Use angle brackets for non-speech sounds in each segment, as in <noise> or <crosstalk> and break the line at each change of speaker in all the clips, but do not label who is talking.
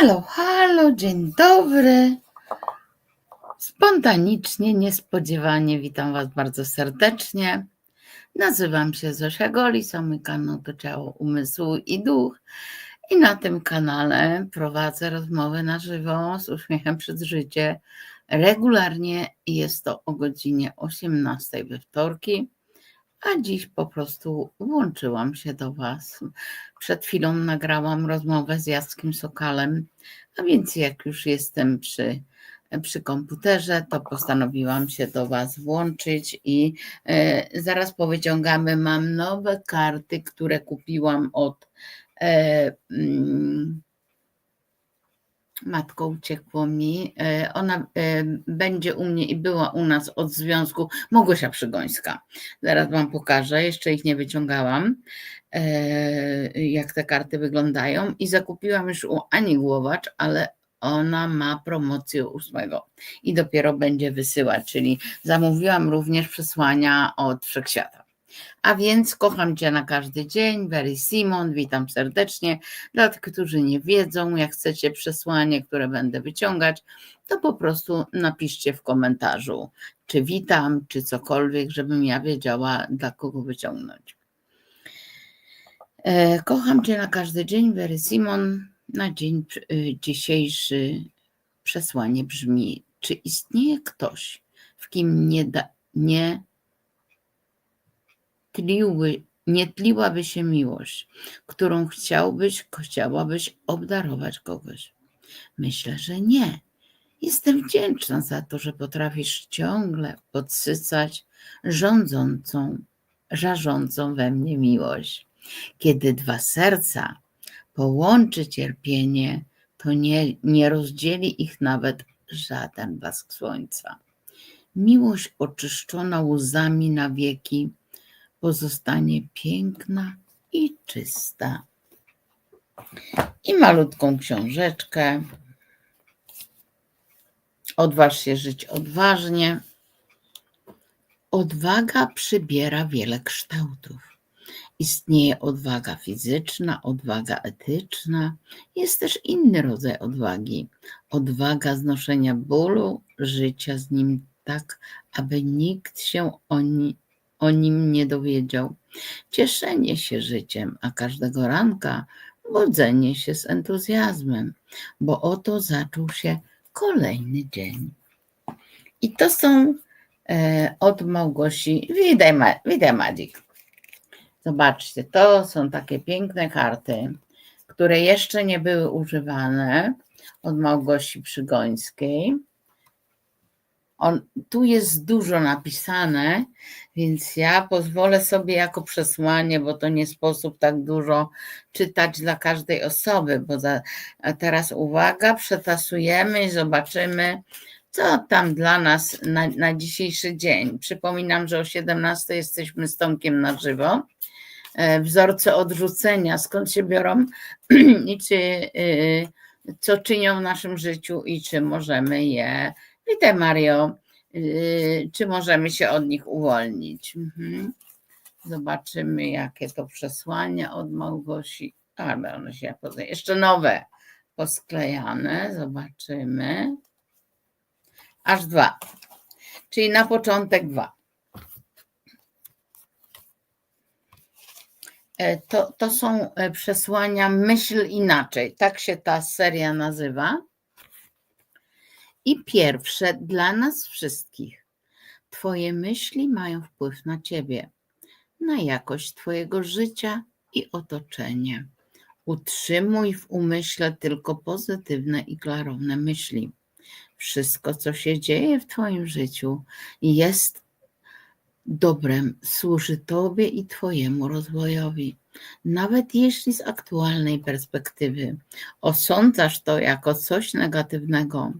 Halo, halo, dzień dobry. Spontanicznie, niespodziewanie witam Was bardzo serdecznie. Nazywam się Zosia Golis, mój kanał to Ciało, Umysł i Duch. I na tym kanale prowadzę rozmowy na żywo z uśmiechem przez życie. Regularnie jest to o godzinie 18 we wtorki, a dziś po prostu włączyłam się do Was. Przed chwilą nagrałam rozmowę z Jackiem Sokalem, a więc jak już jestem przy, przy komputerze, to postanowiłam się do Was włączyć i e, zaraz powyciągamy. Mam nowe karty, które kupiłam od e, mm, Matko uciekło mi. E, Ona e, będzie u mnie i była u nas od związku Małgosia Przygońska. Zaraz Wam pokażę, jeszcze ich nie wyciągałam, e, jak te karty wyglądają. I zakupiłam już u Ani Głowacz, ale ona ma promocję ósmego i dopiero będzie wysyłać, czyli zamówiłam również przesłania od Wszechświata. A więc kocham Cię na każdy dzień, Very Simon, witam serdecznie. Dla tych, którzy nie wiedzą, jak chcecie przesłanie, które będę wyciągać, to po prostu napiszcie w komentarzu, czy witam, czy cokolwiek, żebym ja wiedziała, dla kogo wyciągnąć. E, Kocham Cię na każdy dzień, Very Simon. Na dzień y, dzisiejszy przesłanie brzmi: Czy istnieje ktoś, w kim nie, da, nie tliły, nie tliłaby się miłość, którą chciałbyś, chciałabyś obdarować kogoś? Myślę, że nie. Jestem wdzięczna za to, że potrafisz ciągle podsycać rządzącą, żarzącą we mnie miłość. Kiedy dwa serca połączy cierpienie, to nie, nie rozdzieli ich nawet żaden blask słońca. Miłość oczyszczona łzami na wieki pozostanie piękna i czysta. I malutką książeczkę. Odważ się żyć odważnie. Odwaga przybiera wiele kształtów. Istnieje odwaga fizyczna, odwaga etyczna. Jest też inny rodzaj odwagi. Odwaga znoszenia bólu, życia z nim tak, aby nikt się o, ni- o nim nie dowiedział. Cieszenie się życiem, a każdego ranka budzenie się z entuzjazmem, bo oto zaczął się kolejny dzień. I to są e, od Małgosi. Witaj, Ma, Madzik. Zobaczcie, to są takie piękne karty, które jeszcze nie były używane od Małgosi Przygońskiej. On, tu jest dużo napisane, więc ja pozwolę sobie jako przesłanie, bo to nie sposób tak dużo czytać dla każdej osoby, bo za, teraz uwaga, przetasujemy i zobaczymy, co tam dla nas na, na dzisiejszy dzień. Przypominam, że o 17 jesteśmy z Tomkiem na żywo. E, Wzorce odrzucenia, skąd się biorą <clears throat> i czy, y, co czynią w naszym życiu i czy możemy je Witaj Mario. Yy, Czy możemy się od nich uwolnić? Mhm. Zobaczymy, jakie to przesłania od Małgosi. Ale one się poza- jeszcze nowe posklejane. Zobaczymy. Aż dwa. Czyli na początek dwa. E, To, to są e, przesłania Myśl inaczej. Tak się ta seria nazywa. I pierwsze dla nas wszystkich. Twoje myśli mają wpływ na Ciebie, na jakość Twojego życia i otoczenie. Utrzymuj w umyśle tylko pozytywne i klarowne myśli. Wszystko, co się dzieje w Twoim życiu, jest dobrem, służy Tobie i Twojemu rozwojowi. Nawet jeśli z aktualnej perspektywy osądzasz to jako coś negatywnego,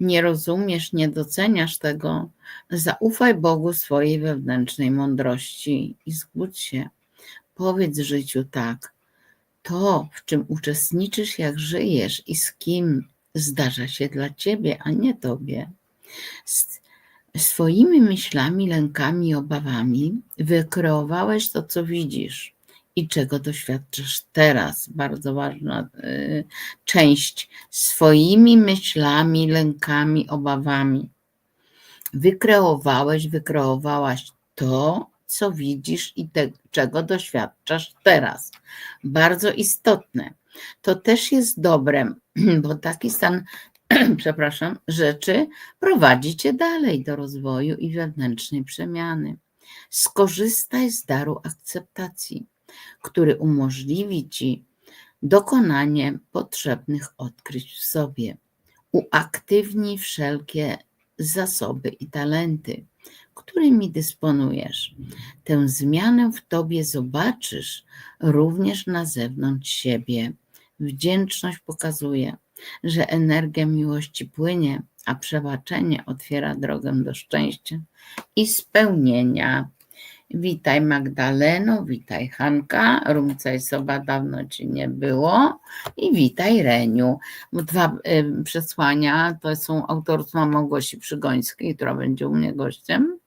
nie rozumiesz, nie doceniasz tego, zaufaj Bogu swojej wewnętrznej mądrości i zgódź się. Powiedz życiu tak. To, w czym uczestniczysz, jak żyjesz i z kim zdarza się dla ciebie, a nie tobie. Swoimi myślami, lękami i obawami wykreowałeś to, co widzisz i czego doświadczasz teraz. Bardzo ważna y, część swoimi myślami, lękami, obawami. Wykreowałeś, wykreowałaś to, co widzisz i te, czego doświadczasz teraz. Bardzo istotne. To też jest dobre, <clears throat> bo taki stan, <clears throat> przepraszam, rzeczy prowadzi cię dalej do rozwoju i wewnętrznej przemiany. Skorzystaj z daru akceptacji, który umożliwi ci dokonanie potrzebnych odkryć w sobie. Uaktywnij wszelkie zasoby i talenty, którymi dysponujesz. Tę zmianę w tobie zobaczysz również na zewnątrz siebie. Wdzięczność pokazuje, że energia miłości płynie, a przebaczenie otwiera drogę do szczęścia i spełnienia. Witaj Magdaleno, witaj Hanka, Rumcaj Soba, dawno Ci nie było i witaj Reniu. Dwa y, przesłania to są autorstwa Małgosi Przygońskiej, która będzie u mnie gościem,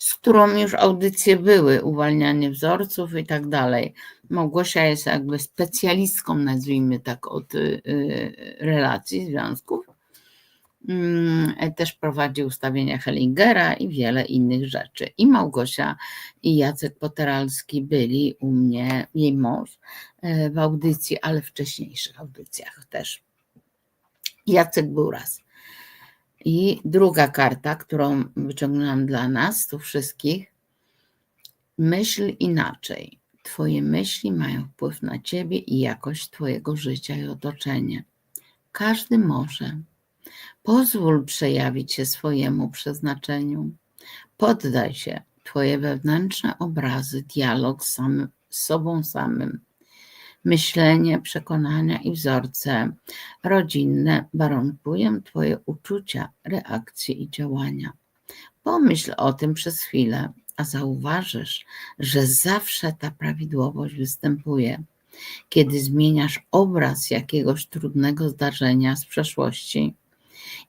z którą już audycje były, uwalnianie wzorców i tak dalej. Małgosia jest jakby specjalistką, nazwijmy tak, od y, y, relacji, związków Mm, też prowadzi ustawienia Hellingera i wiele innych rzeczy. I Małgosia i Jacek Poteralski byli u mnie, jej mąż, e, w audycji, ale wcześniejszych audycjach też. Jacek był raz. I druga karta, którą wyciągnęłam dla nas, tu wszystkich, myśl inaczej. Twoje myśli mają wpływ na ciebie i jakość Twojego życia i otoczenia. Każdy może Pozwól przejawić się swojemu przeznaczeniu. Poddaj się. Twoje wewnętrzne obrazy, dialog z, z sobą samym, myślenie, przekonania i wzorce rodzinne warunkują Twoje uczucia, reakcje i działania. Pomyśl o tym przez chwilę, a zauważysz, że zawsze ta prawidłowość występuje. Kiedy zmieniasz obraz jakiegoś trudnego zdarzenia z przeszłości,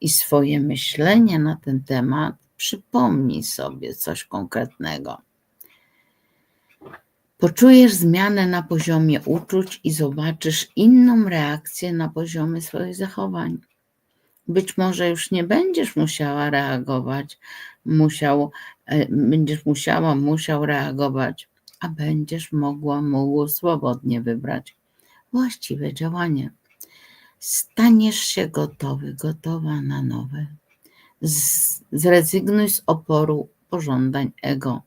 i swoje myślenie na ten temat, przypomnij sobie coś konkretnego. Poczujesz zmianę na poziomie uczuć i zobaczysz inną reakcję na poziomie swoich zachowań. Być może już nie będziesz musiała reagować, musiał, e, będziesz musiała, musiał reagować, a będziesz mogła, mógł swobodnie wybrać właściwe działanie staniesz się gotowy, gotowa na nowe. Zrezygnuj z oporu pożądań ego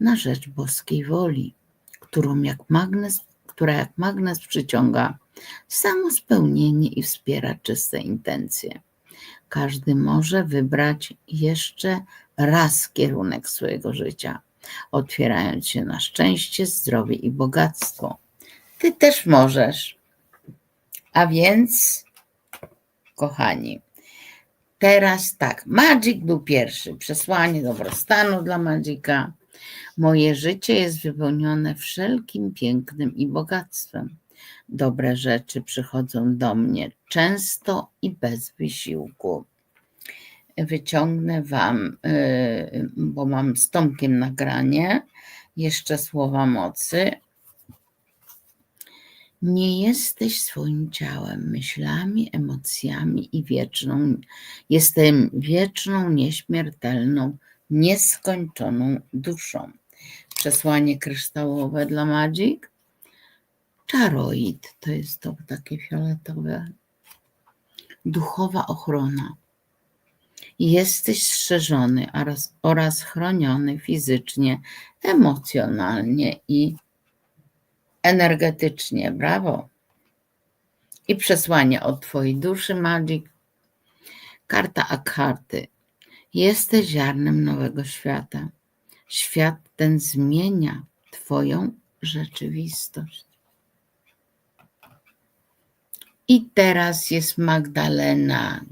na rzecz boskiej woli, którą jak magnes, która jak magnes przyciąga samo spełnienie i wspiera czyste intencje. Każdy może wybrać jeszcze raz kierunek swojego życia, otwierając się na szczęście, zdrowie i bogactwo. Ty też możesz. A więc, kochani, teraz tak, Magic był pierwszy, przesłanie dobrostanu dla Magika. Moje życie jest wypełnione wszelkim pięknym i bogactwem. Dobre rzeczy przychodzą do mnie często i bez wysiłku. Wyciągnę Wam, y, bo mam z Tomkiem nagranie, jeszcze słowa mocy nie jesteś swoim ciałem, myślami, emocjami i wieczną. Jestem wieczną, nieśmiertelną, nieskończoną duszą. Przesłanie kryształowe dla Magic. Czaroid to jest to takie fioletowe. Duchowa ochrona. Jesteś strzeżony oraz, oraz chroniony fizycznie, emocjonalnie i energetycznie. Brawo. I przesłanie od Twojej duszy, Magic. Karta Akarty. Jesteś ziarnem nowego świata. Świat ten zmienia Twoją rzeczywistość. I teraz jest Magdalena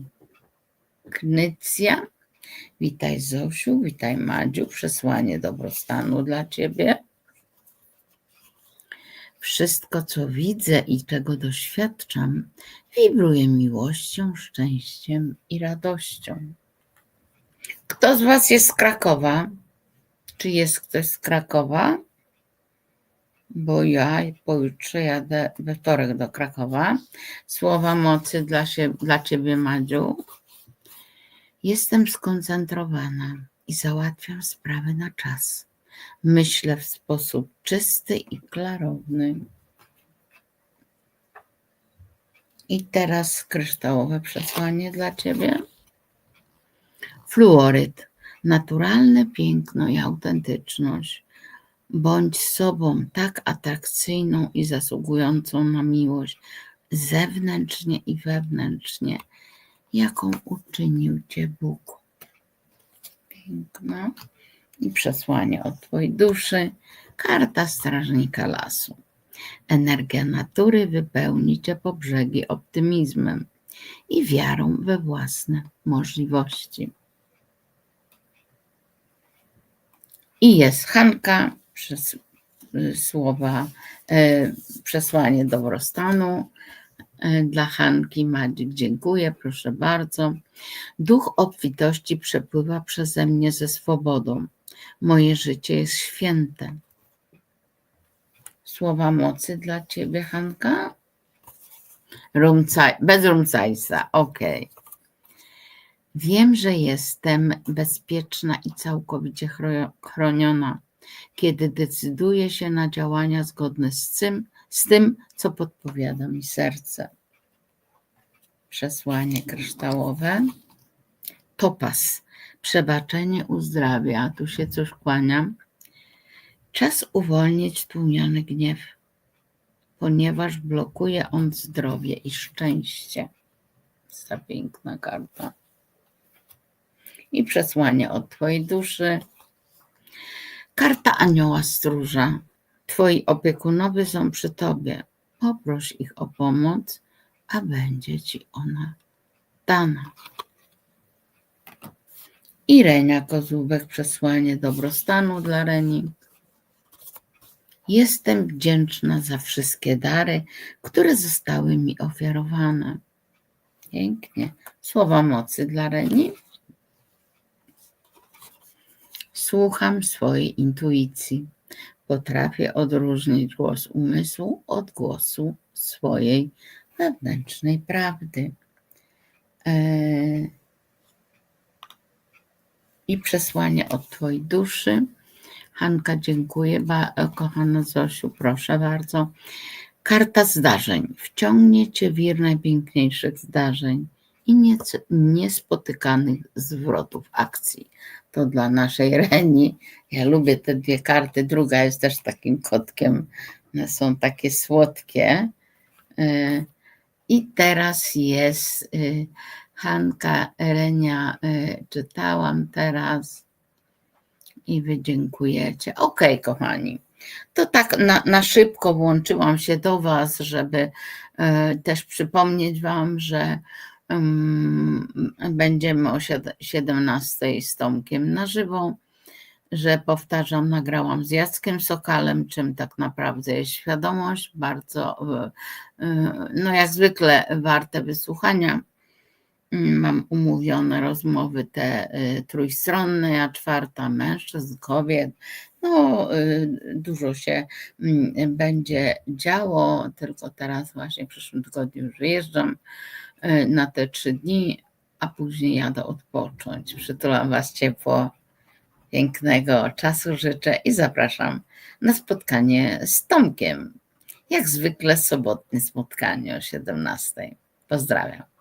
Knycja. Witaj Zosiu, witaj Madziu. Przesłanie dobrostanu dla Ciebie. Wszystko, co widzę i czego doświadczam, wibruje miłością, szczęściem i radością. Kto z Was jest z Krakowa? Czy jest ktoś z Krakowa? bo ja pojutrze jadę we wtorek do Krakowa. Słowa mocy dla, się, dla Ciebie, Madziu. Jestem skoncentrowana i załatwiam sprawy na czas. Myślę w sposób czysty i klarowny. I teraz kryształowe przesłanie dla Ciebie. Fluoryd. Naturalne piękno i autentyczność. Bądź sobą tak atrakcyjną i zasługującą na miłość zewnętrznie i wewnętrznie, jaką uczynił Cię Bóg. Piękno. I przesłanie od Twojej duszy. Karta strażnika lasu. Energia natury wypełni Cię po brzegi optymizmem i wiarą we własne możliwości. I jest Hanka, przez słowa, e, przesłanie dobrostanu e, dla Hanki. Madzik, dziękuję, proszę bardzo. Duch obfitości przepływa przeze mnie ze swobodą. Moje życie jest święte. Słowa mocy dla ciebie, Hanka? Rumcaj, bez rumcajsa, okej. Wiem, że jestem bezpieczna i całkowicie chro- chroniona, kiedy decyduję się na działania zgodne z tym, z tym, co podpowiada mi serce. Przesłanie kryształowe. Topas. Przebaczenie uzdrawia. Tu się coś kłaniam. Czas uwolnić tłumiony gniew, ponieważ blokuje on zdrowie i szczęście. Ta piękna karta. I przesłanie od Twojej duszy. Karta anioła stróża. Twoi opiekunowie są przy Tobie. Poproś ich o pomoc, a będzie Ci ona dana. I Renia Kozłówek, przesłanie dobrostanu dla Reni. Jestem wdzięczna za wszystkie dary, które zostały mi ofiarowane. Pięknie. Słowa mocy dla Reni. Słucham swojej intuicji. Potrafię odróżnić głos umysłu od głosu swojej wewnętrznej prawdy. Eee, I przesłanie od Twojej duszy. Hanka, dziękuję. Kochana Zosiu, proszę bardzo. Karta zdarzeń. Wciągnie Cię wir najpiękniejszych zdarzeń i niec- niespotykanych zwrotów akcji. To dla naszej Reni. Ja lubię te dwie karty. Druga jest też takim kotkiem. One są takie słodkie. Y, I teraz jest y, Hanka Renia. y, Czytałam teraz i wy dziękujecie. Okej, kochani. To tak na, na szybko włączyłam się do Was, żeby też przypomnieć Wam, że będziemy o sied- 17 z Tomkiem na żywo, że powtarzam, nagrałam z Jackiem Sokalem, czym tak naprawdę jest świadomość, bardzo, e, e, no jak zwykle warte wysłuchania. Mam umówione rozmowy te y, trójstronne, a czwarta mężczyzn, kobiet. No, y, dużo się mm, będzie działo, tylko teraz właśnie w przyszłym tygodniu już wyjeżdżam na te trzy dni, a później jadę odpocząć. Przytulam Was ciepło, pięknego czasu życzę i zapraszam na spotkanie z Tomkiem. Jak zwykle sobotnie spotkanie o 17. Pozdrawiam.